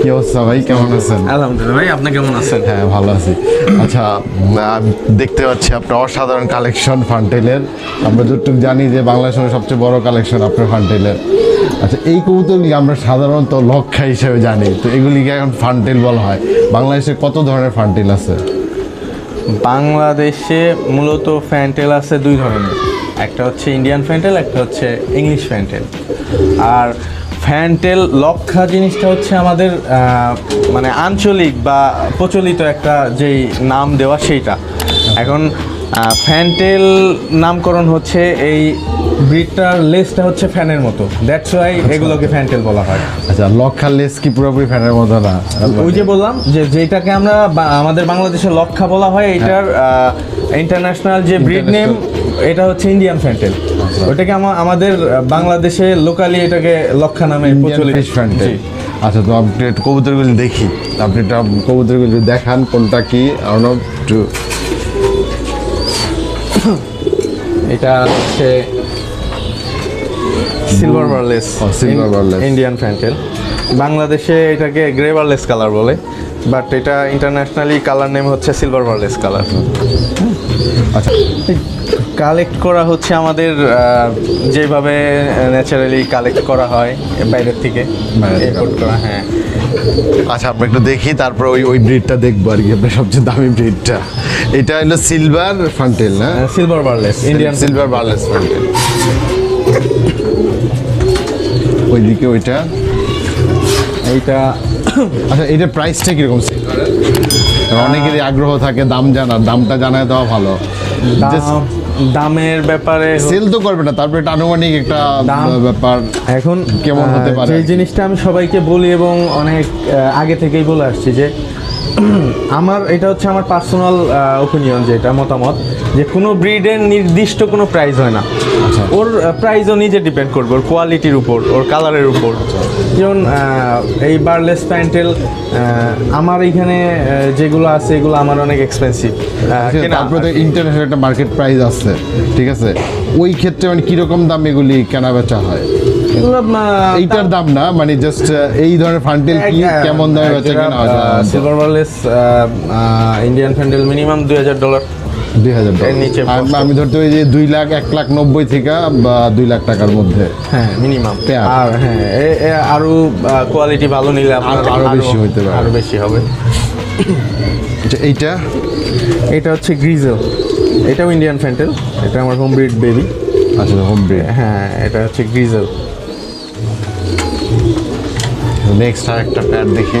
কি অবস্থা ভাই? কেমন আছেন? আলহামদুলিল্লাহ ভাই আপনি কেমন আছেন? হ্যাঁ ভালো আছি। আচ্ছা আমি দেখতে পাচ্ছি আপনার অসাধারণ কালেকশন ফান্টেলের আমরা যতটুকু জানি যে বাংলাদেশের সবচেয়ে বড় কালেকশন আপনার ফান্টেলের আচ্ছা এই কবুতরগুলি আমরা সাধারণত লক্ষা হিসেবে জানি। তো এগুলিকে এখন ফান্টেল বলা হয়। বাংলাদেশে কত ধরনের ফান্টেল আছে? বাংলাদেশে মূলত ফ্যান্টেল আছে দুই ধরনের। একটা হচ্ছে ইন্ডিয়ান ফ্যান্টেল একটা হচ্ছে ইংলিশ ফ্যান্টেল আর ফ্যান্টেল লক্ষা জিনিসটা হচ্ছে আমাদের মানে আঞ্চলিক বা প্রচলিত একটা যেই নাম দেওয়া সেইটা। এখন ফ্যান্টেল নামকরণ হচ্ছে এই ব্রিডটার লেসটা হচ্ছে ফ্যানের মতো। দ্যাটস ওয়াই এগুলোকে ফ্যান্টেল বলা হয়। আচ্ছা লক্ষা লেস কি পুরোপুরি ফ্যানের মতো না? ওই যে বললাম যে যেটাকে আমরা আমাদের বাংলাদেশে লক্ষা বলা হয় এটার ইন্টারন্যাশনাল যে ব্রিড নেম এটা হচ্ছে ইন্ডিয়ান ফ্যান্টেল ওটাকে আমা- আমাদের বাংলাদেশে লোকালি এটাকে লক্ষা নামে প্রচলিত। আচ্ছা তো আপনি কবুতরগুলি দেখি। আপনি কবুতরগুলি দেখান কোনটা কি? আরও একটু। এটা হচ্ছে silver barless silver barless। Indian fantail বাংলাদেশে এটাকে গ্রে বারলেস কালার বলে বাট এটা ইন্টারন্যাশনালি কালার নেম হচ্ছে সিলভার বারলেস কালার আচ্ছা কালেক্ট করা হচ্ছে আমাদের যেভাবে ন্যাচারালি কালেক্ট করা হয় বাইরের থেকে। থেকে। করা হ্যাঁ। আচ্ছা আমরা একটু দেখি তারপর ওই ওই ব্রিডটা দেখব আর কি আপনার সবচেয়ে দামি ব্রিডটা এটা হলো সিলভার ফান্টেল না? Silver barless Indian silver barless fantail ওইদিকে ওইটা। এইটা আচ্ছা এটা প্রাইসটা কীরকম অনেকেরই আগ্রহ থাকে দাম জানার দামটা জানায় দেওয়া ভালো। দামের ব্যাপারে সেল তো করবে না তারপরে এটা আনুমানিক একটা দাম- ব্যাপার এখন কেমন হতে পারে? এই জিনিসটা আমি সবাইকে বলি এবং অনেক আগে থেকেই বলে আসছি যে আমার এটা হচ্ছে আমার পার্সোনাল ওপিনিয়ন যেটা মতামত যে কোনো ব্রিডের নির্দিষ্ট কোনো প্রাইস হয় না। ওর প্রাইসও নিজে ডিপেন্ড করবে ওর কোয়ালিটির উপর ওর কালারের উপর। যেমন এই বার্লেস প্যান্টেল আমার এখানে যেগুলো আছে এগুলো আমার অনেক এক্সপেন্সিভ তারপরে তো ইন্টারন্যাশনাল একটা মার্কেট প্রাইস আছে ঠিক আছে? ওই ক্ষেত্রে মানে কীরকম দাম এগুলি কেনা বেচা হয় এইটার দাম না মানে জাস্ট এই ধরনের ফান্টেল কি কেমন দামে বেচা কেনা হয়? Silver barless Indian fantail minimum দুই হাজার ডলার দুই হাজার নিচে আমি ধরতে ওই যে দুই লাখ এক লাখ নব্বই থেকে বা দুই লাখ টাকার মধ্যে। হ্যাঁ মিনিমাম আর হ্যাঁ আরও কোয়ালিটি ভালো নিলে আপনার আরো- আরও বেশি হইতে পারে। আরও বেশি হবে। আচ্ছা এইটা? এটা হচ্ছে গ্রিজেল এটাও ইন্ডিয়ান ফ্যান্টেল এটা আমার হোম ব্রিড বেবি আচ্ছা হোম ব্রিড হ্যাঁ এটা হচ্ছে গ্রিজেল নেক্সট আর একটা প্যাড দেখি।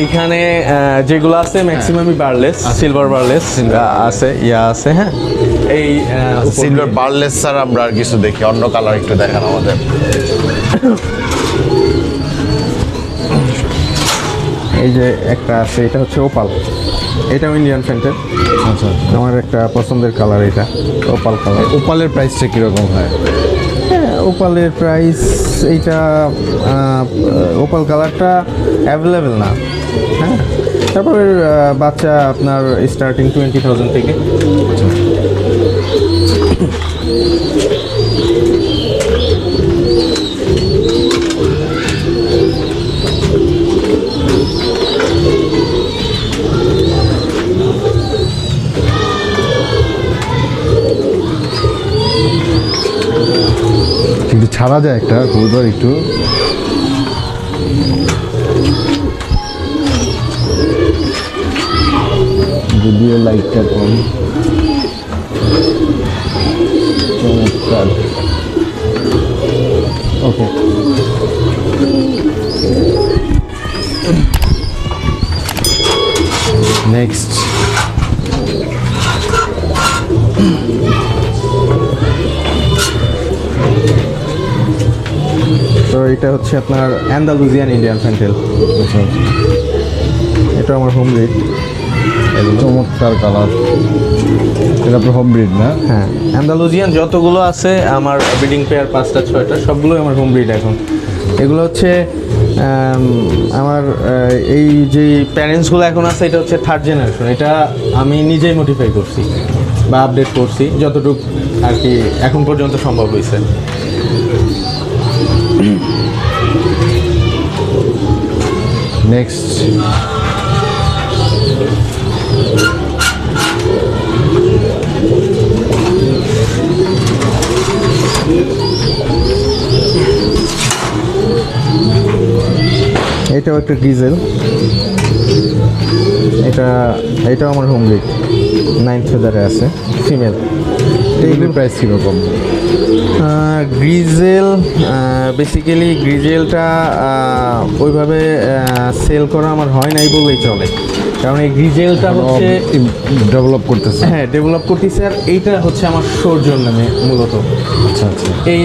এইখানে যেগুলো আছে ম্যাক্সিমামই বারলেস সিলভার বারলেস আছে। ইয়া আছে হ্যাঁ? এই সিলভার বার্লেস স্যার আমরা আর কিছু দেখি অন্য কালার একটু দেখান আমাদের। এই যে একটা আছে এটা হচ্ছে ওপাল এটাও ইন্ডিয়ান ফ্যান্টেল আচ্ছা আমার একটা পছন্দের কালার এটা ওপাল কালার ওপালের প্রাইসটা কীরকম হয়? হ্যাঁ ওপালের প্রাইস এইটা ওপাল কালারটা অ্যাভেলেবেল না। হ্যাঁ তারপরে বাচ্চা আপনার স্টার্টিং টোয়েন্টি থাউজেন্ড থেকে। একটু ছাড়া যায় একটা কবুতর একটু। যদিও লাইটটা কম চমৎকার ওকে নেক্সট তো এটা হচ্ছে আপনার অ্যান্ডালুজিয়ান ইন্ডিয়ান ফ্যান্টেল এটা আমার হোম চমৎকার কালার এটা আপনার হোম ব্রিড না? হ্যাঁ। অ্যান্ডালুজিয়ান যতগুলো আছে আমার ব্রিডিং পেয়ার পাঁচটা ছয়টা সবগুলোই আমার হোম ব্রিড এখন। এগুলো হচ্ছে আমার এই যে প্যারেন্টসগুলো এখন আছে এটা হচ্ছে থার্ড জেনারেশন এটা আমি নিজেই মডিফাই করছি বা আপডেট করছি যতটুকু আর কি এখন পর্যন্ত সম্ভব হয়েছে। নেক্সট এটাও একটা ডিজেল এটা, এটাও আমার হোম রিক নাইন ফেদারে আছে ফিমেল এইগুলো প্রাইস কীরকম? গ্রিজেল বেসিক্যালি গ্রিজেলটা ওইভাবে সেল করা আমার হয় নাই বলেই চলে। কারণ এই গ্রিজেলটা হচ্ছে ডেভেলপ করতেছে। হ্যাঁ ডেভেলপ করতেছে আর এইটা হচ্ছে আমার শোর নামে মূলত। আচ্ছা আচ্ছা। এই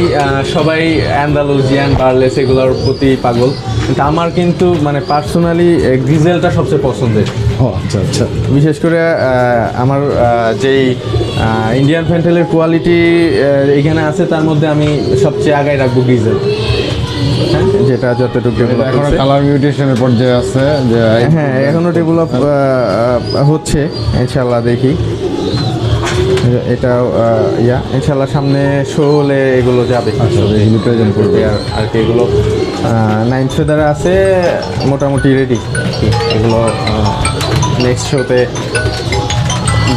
সবাই অ্যান্ডালুজিয়ান বার্লেস এগুলোর প্রতি পাগল। আমার কিন্তু মানে পার্সোনালি গ্রিজেলটা সবচেয়ে পছন্দের। ও আচ্ছা আচ্ছা। বিশেষ করে আমার যেই ইন্ডিয়ান ফ্যান্টেলের কোয়ালিটি এখানে আছে তার মধ্যে আমি সবচেয়ে আগায় রাখব গ্রিজেল যেটা যতটুকু এখনও কালার মিউটেশনের পর্যায়ে আছে হ্যাঁ এখনও ডেভেলপ হচ্ছে। ইনশাল্লাহ দেখি। এটাও আহ, ইয়া। ইনশাল্লাহ সামনে শো হলে এগুলো যাবে। আচ্ছা এগুলো প্রেজেন্ট করবে। আর আর কি এগুলো? নাইন ফেদারে আছে মোটামুটি রেডি এগুলো নেক্সট শোতে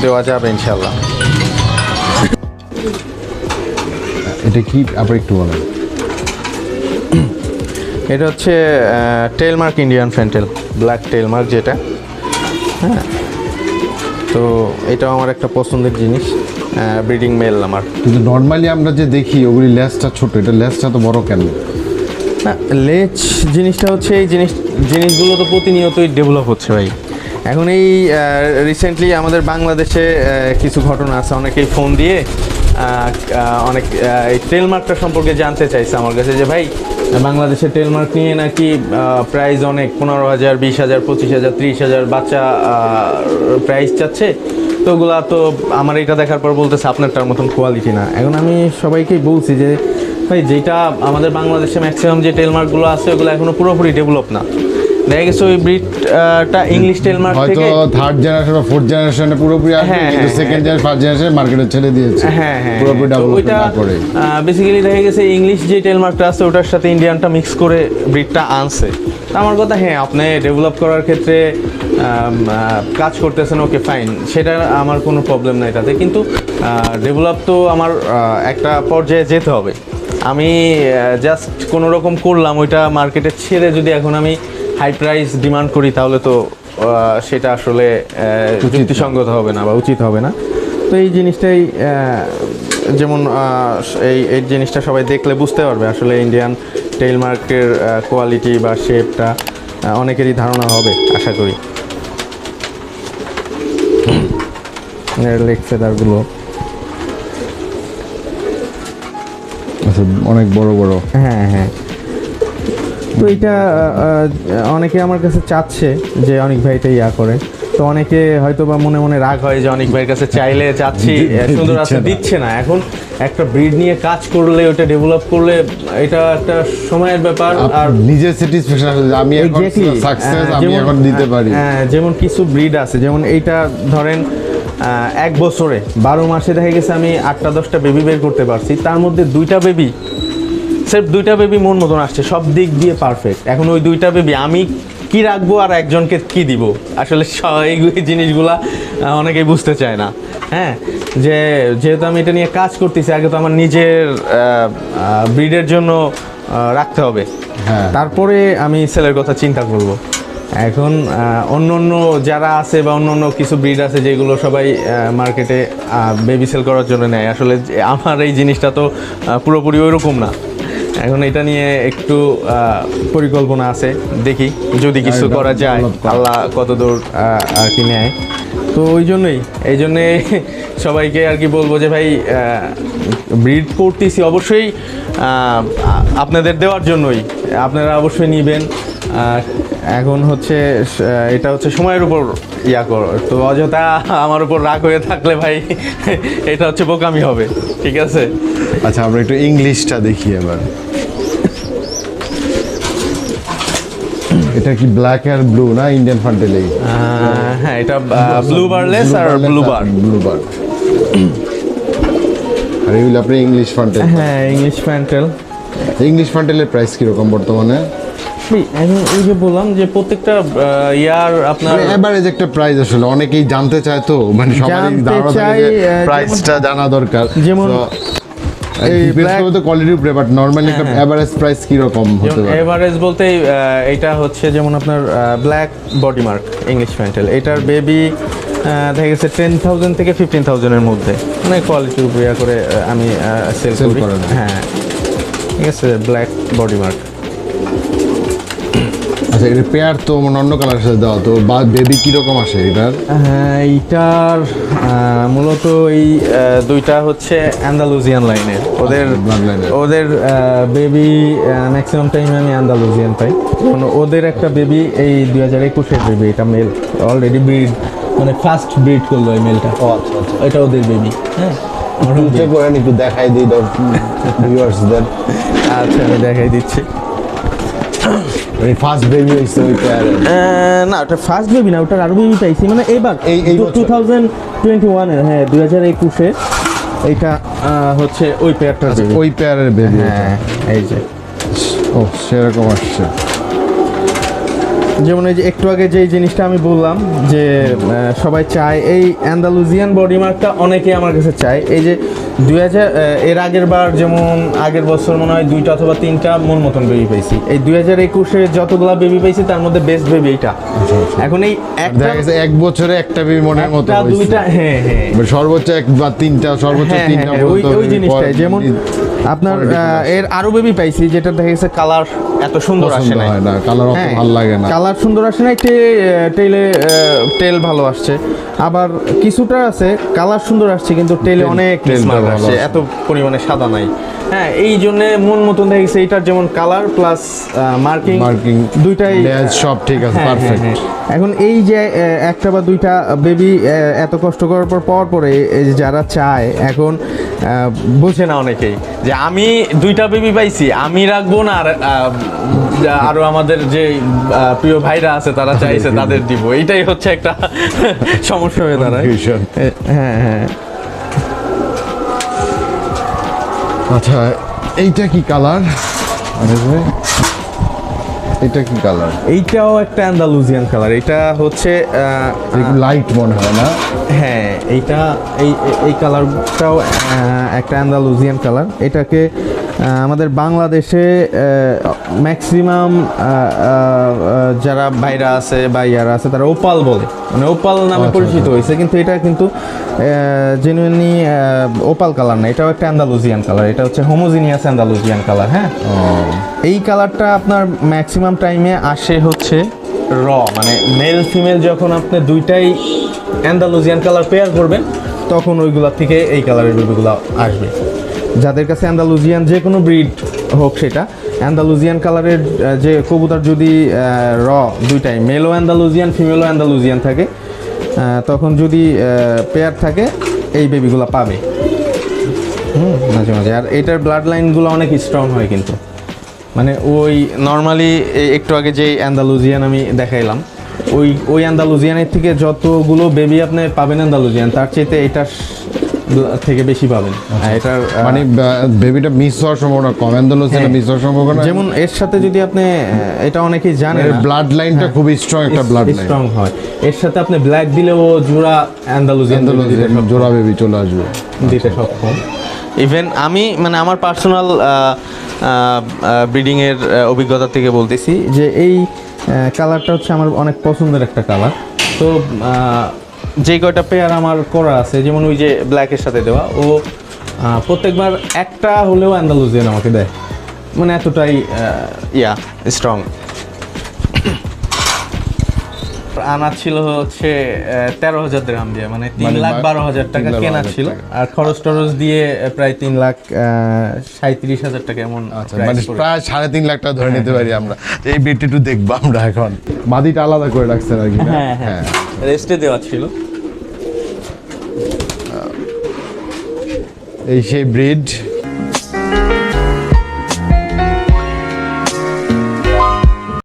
দেওয়া যাবে ইনশাল্লাহ। এটা কি আবার একটু বলেন। এটা হচ্ছে টেলমার্ক ইন্ডিয়ান ফ্যান্টেল ব্ল্যাক টেলমার্ক যেটা। হ্যাঁ। তো এটাও আমার একটা পছন্দের জিনিস। ব্রিডিং মেল আমার। কিন্তু নর্মালি আমরা যে দেখি ওগুলি লেসটা ছোট এটা লেসটা তো বড় কেন? না লেজ জিনিসটা হচ্ছে এই জিনিস জিনিসগুলো তো প্রতিনিয়তই ডেভেলপ হচ্ছে ভাই। এখন এই রিসেন্টলি আমাদের বাংলাদেশে কিছু ঘটনা আছে। অনেকেই ফোন দিয়ে অনেক এই টেলমার্কটা সম্পর্কে জানতে চাইছে আমার কাছে যে ভাই বাংলাদেশে টেলমার্ক নিয়ে নাকি প্রাইস অনেক পনেরো হাজার বিশ হাজার পঁচিশ হাজার ত্রিশ হাজার বাচ্চা প্রাইস চাচ্ছে? তো ওগুলা তো আমার এটা দেখার পর বলতেছে আপনারটার মতন কোয়ালিটি না। এখন আমি সবাইকেই বলছি যে ভাই যেটা আমাদের বাংলাদেশে ম্যাক্সিমাম যে টেলমার্কগুলো আছে ওগুলো এখনও পুরোপুরি ডেভেলপ না। দেখা গেছে ওই ব্রিডটা ইংলিশ টেলমার্ক থেকে থার্ড জেনারেশন বা ফোর্থ জেনারেশনে পুরোপুরি আসবে কিন্তু সেকেন্ড জেনারেশন ফার্স্ট জেনারেশন মার্কেটে ছেড়ে দিয়েছে। হ্যাঁ হ্যাঁ পুরোপুরি হ্যাঁ। ডেভেলপ না করে। বেসিক্যালি দেখা গেছে ইংলিশ যে টেলমার্কটা আছে ওটার সাথে ইন্ডিয়ানটা মিক্স করে ব্রিডটা আনছে। তা আমার কথা হ্যাঁ আপনি ডেভেলপ করার ক্ষেত্রে কাজ করতেছেন ওকে ফাইন সেটা আমার কোনো প্রবলেম নাই তাতে। কিন্তু ডেভেলপ তো আমার একটা পর্যায়ে যেতে হবে। আমি জাস্ট কোনো রকম করলাম ওইটা মার্কেটে ছেড়ে যদি এখন আমি হাই প্রাইস ডিমান্ড করি তাহলে তো সেটা আসলে যুক্তিসঙ্গত হবে না বা উচিত হবে না। তো এই জিনিসটাই যেমন এই এই জিনিসটা সবাই দেখলে বুঝতে পারবে আসলে ইন্ডিয়ান টেইল মার্কের কোয়ালিটি বা শেপটা অনেকেরই ধারণা হবে আশা করি। লেগ ফেদারগুলো আচ্ছা অনেক বড় বড়। হ্যাঁ হ্যাঁ। তো এটা অনেকে আমার কাছে চাচ্ছে যে অনেক ভাই এটা ইয়া করে। তো অনেকে হয়তো বা মনে মনে রাগ হয় যে অনেক ভাইয়ের কাছে চাইলে চাচ্ছি সুন্দর আছে। দিচ্ছে না। এখন একটা ব্রিড নিয়ে কাজ করলে ওটা ডেভেলপ করলে এটা একটা সময়ের ব্যাপার। আর নিজের স্যাটিসফ্যাকশন আমি এখন সাকসেস আমি যেমন- এখন দিতে পারি। হ্যাঁ, যেমন কিছু ব্রিড আছে যেমন এইটা ধরেন এক বছরে বারো মাসে দেখা গেছে আমি আটটা দশটা বেবি বের করতে পারছি। তার মধ্যে দুইটা বেবি স্যার দুইটা বেবি মন মতন আসছে সব দিক দিয়ে পারফেক্ট এখন ওই দুইটা বেবি আমি কি রাখব আর একজনকে কি দিব? আসলে এই জিনিসগুলা অনেকেই বুঝতে চায় না। হ্যাঁ যে যেহেতু আমি এটা নিয়ে কাজ করতেছি আগে তো আমার নিজের ব্রিডের জন্য রাখতে হবে। হ্যাঁ। তারপরে আমি সেলের কথা চিন্তা করব। এখন অন্য অন্য যারা আছে বা অন্য অন্য কিছু ব্রিড আছে যেগুলো সবাই মার্কেটে বেবি সেল করার জন্য নেয়। আসলে আমার এই জিনিসটা তো পুরোপুরি ওইরকম না। এখন এটা নিয়ে একটু পরিকল্পনা আছে দেখি। যদি কিছু করা যায় আল্লাহ কতদূর আর কি নেয়। তো ওই জন্যই এই জন্যে সবাইকে আর কি বলব যে ভাই ব্রিড করতেছি অবশ্যই আপনাদের দেওয়ার জন্যই। আপনারা অবশ্যই নেবেন। এখন হচ্ছে এটা হচ্ছে সময়ের উপর ইয়া কর তো অযথা আমার উপর রাগ হয়ে থাকলে ভাই এটা হচ্ছে বোকামি হবে ঠিক আছে? আচ্ছা আমরা একটু ইংলিশটা দেখি এবার। এটা কি ব্ল্যাক আর ব্লু না ইন্ডিয়ান ফান্টেলেই আহ, হ্যাঁ এটা ব্লু বারলেস আর ব্লু বার ব্লু বার আর এগুলো আপনি ইংলিশ ফান্টেল হ্যাঁ ইংলিশ প্যান্টেল ইংলিশ ফান্টেলের প্রাইস কীরকম বর্তমানে? এখন এই যে বললাম যে প্রত্যেকটা ইয়ার আপনার এভারেজ একটা প্রাইস আসলে। অনেকেই জানতে চায় তো মানে জানতে ধারণা থাকে প্রাইসটা জানা দরকার। যেমন এই এই black- তো কোয়ালিটির উপরে বাট নরমালি একটা এভারেজ প্রাইস কি রকম হতে পারে? এভারেজ বলতে এটা হচ্ছে যেমন আপনার black body mark English fantail এটার বেবি দেখা গেছে টেন থাউজেন্ড থেকে ফিফটিন থাউজেন্ডের মধ্যে। মানে কোয়ালিটির উপরে করে আমি সেল করি। হ্যাঁ। ঠিক আছে ব্ল্যাক বডি মার্ক আচ্ছা এটা পেয়ার তো মানে অন্য কালারের সাথে দেওয়া তো বা বেবি কি রকম আসে এটার? হ্যাঁ এইটার মূলত এই দুইটা হচ্ছে অ্যান্ডালুজিয়ান লাইনের ওদের আচ্ছা, bloodline ওদের বেবি ম্যাক্সিমাম টাইমে আমি অ্যান্ডালুজিয়ান পাই। কারণ ওদের একটা বেবি এই দুই হাজার একুশের বেবি এটা মেল অলরেডি ব্রিড মানে ফার্স্ট ব্রিড করল এই মেলটা ও আচ্ছা আচ্ছা। এটা ওদের বেবি হ্যাঁ করেন একটু দেখাই দিই ভিউয়ার্সদের আচ্ছা আমি দেখাই দিচ্ছি। মানে ফার্স্ট বেবি হইছে না ওটা ফার্স্ট বেবি না ওটার আরও বেবি পাইছি মানে এবার এই- হ্যাঁ হচ্ছে ওই পেয়ারটার বেবি ওই পেয়ারের বেবি হ্যাঁ এই যে। ও সেরকম আসছে। যেমন এই যে একটু আগে যেই জিনিসটা আমি বললাম যে সবাই চায় এই অ্যান্ডালুজিয়ান বডি মার্কটা অনেকেই আমার কাছে চায়। এই যে দুই হাজার এর আগের বার যেমন আগের বছর মনে হয় দুইটা অথবা তিনটা মন মতন বেবি পাইছি। এই দুই হাজার একুশে যতগুলা বেবি পাইছি তার মধ্যে বেস্ট বেবি এইটা। এখন এই এক বছরে একটা বেবি মনের মতো দুইটা হ্যাঁ হ্যাঁ। সর্বোচ্চ এক বা তিনটা সর্বোচ্চ হ্যাঁ, তিনটা হ্যাঁ, ওই পর্যন্ত ওই জিনিসটাই। যেমন আপনার এর আরও বেবি পাইছি যেটা দেখা গেছে কালার এত সুন্দর আসে হয় না কালার অত হ্যাঁ, ভালো লাগে না। কালার সুন্দর আসে নাই টেলে টেল ভালো আসছে। আবার কিছুটা আছে কালার সুন্দর আসছে কিন্তু টেলে অনেক আসছে। এত পরিমাণে সাদা নাই। হ্যাঁ এই জন্য মন মতন দেখা গেছে এটার যেমন কালার প্লাস মার্কিং মার্কিং দুইটাই সব ঠিক আছে হ্যাঁ, হ্যাঁ, পারফেক্ট হ্যাঁ। এখন এই যে একটা বা দুইটা বেবি এত কষ্ট করার পর পাওয়ার পরে এই যে যারা চায় এখন বোঝে না অনেকেই যে আমি দুইটা বেবি পাইছি আমি রাখব না আর আহ, আরও আমাদের যে আহ, প্রিয় ভাইরা আছে তারা চাইছে তাদের দিব। এইটাই হচ্ছে একটা সমস্যা হয়ে দাঁড়ায়। হ্যাঁ হ্যাঁ। আচ্ছা এইটা কি কালার? এটা কি কালার? এইটাও একটা অ্যান্ডালুজিয়ান কালার। এটা হচ্ছে লাইট মনে হয় না? হ্যাঁ এইটা এই এই- কালারটাও একটা অ্যান্ডালুজিয়ান কালার। এটাকে আমাদের বাংলাদেশে ম্যাক্সিমাম যারা বাইরা আছে বা ইয়ারা আছে তারা ওপাল বলে। মানে ওপাল নামে আচ্ছা, পরিচিত হয়েছে কিন্তু এটা কিন্তু জেনুইনলি ওপাল কালার না এটাও একটা অ্যান্ডালুজিয়ান কালার এটা হচ্ছে হোমোজিনিয়াস অ্যান্ডালুজিয়ান কালার হ্যাঁ? এই কালারটা আপনার ম্যাক্সিমাম টাইমে আসে হচ্ছে র মানে মেল ফিমেল যখন আপনি দুইটাই অ্যান্ডালুজিয়ান কালার পেয়ার করবেন তখন ওইগুলা থেকে এই কালারের বেবিগুলো আসবে। যাদের কাছে অ্যান্ডালুজিয়ান যে কোনো ব্রিড হোক সেটা অ্যান্ডালুজিয়ান কালারের যে কবুতর যদি র দুইটাই মেলও অ্যান্ডালুজিয়ান ফিমেলও অ্যান্ডালুজিয়ান থাকে তখন যদি পেয়ার থাকে, এই বেবিগুলো পাবে। হুম, মাঝে মাঝে। আর এটার ব্লাড লাইনগুলো অনেক স্ট্রং হয় কিন্তু। মানে ওই নর্মালি একটু আগে যে অ্যান্ডালুজিয়ান আমি দেখাইলাম, ওই ওই অ্যান্ডালুজিয়ানের থেকে যতগুলো বেবি আপনি পাবেন অ্যান্ডালুজিয়ান তার চাইতে এটার থেকে বেশি পাবেন। আর এটার মানে বেবিটা মিস হওয়ার সম্ভাবনা কম। অ্যান্ডালোসিনা হ্যাঁ। মিস হওয়ার সম্ভাবনা যেমন এর সাথে যদি আপনি এটা অনেকেই জানেন ব্লাড লাইনটা খুবই স্ট্রং একটা ব্লাড লাইন স্ট্রং হয়। এর সাথে আপনি ব্ল্যাক দিলেও জোড়া অ্যান্ডালোসিয়ান জোড়া বেবি চলে আসবে। দিতে সক্ষম। ইভেন আমি মানে আমার পার্সোনাল ব্রিডিংয়ের অভিজ্ঞতা থেকে বলতেছি যে এই কালারটা হচ্ছে আমার অনেক পছন্দের একটা কালার তো যে কয়টা পেয়ার আমার করা আছে, যেমন ওই যে ব্ল্যাকের সাথে দেওয়া, ও প্রত্যেকবার একটা হলেও অ্যান্ডালুজিয়ান আমাকে দেয়। মানে এতটাই ইয়া স্ট্রং আনা ছিল হচ্ছে তেরো হাজার গ্রাম দিয়ে মানে তিন মানে লাখ বারো হাজার টাকা কেনা ছিল। আর খরচ টরচ দিয়ে প্রায় তিন লাখ সাঁত্রিশ হাজার টাকা এমন আচ্ছা মানে প্রায় সাড়ে তিন লাখ টাকা ধরে নিতে পারি আমরা। এই বেডটি একটু দেখব আমরা এখন। মাদিটা আলাদা করে রাখছেন আর কি হ্যাঁ হ্যাঁ। রেস্টে দেওয়া ছিল। এই সেই ব্রিড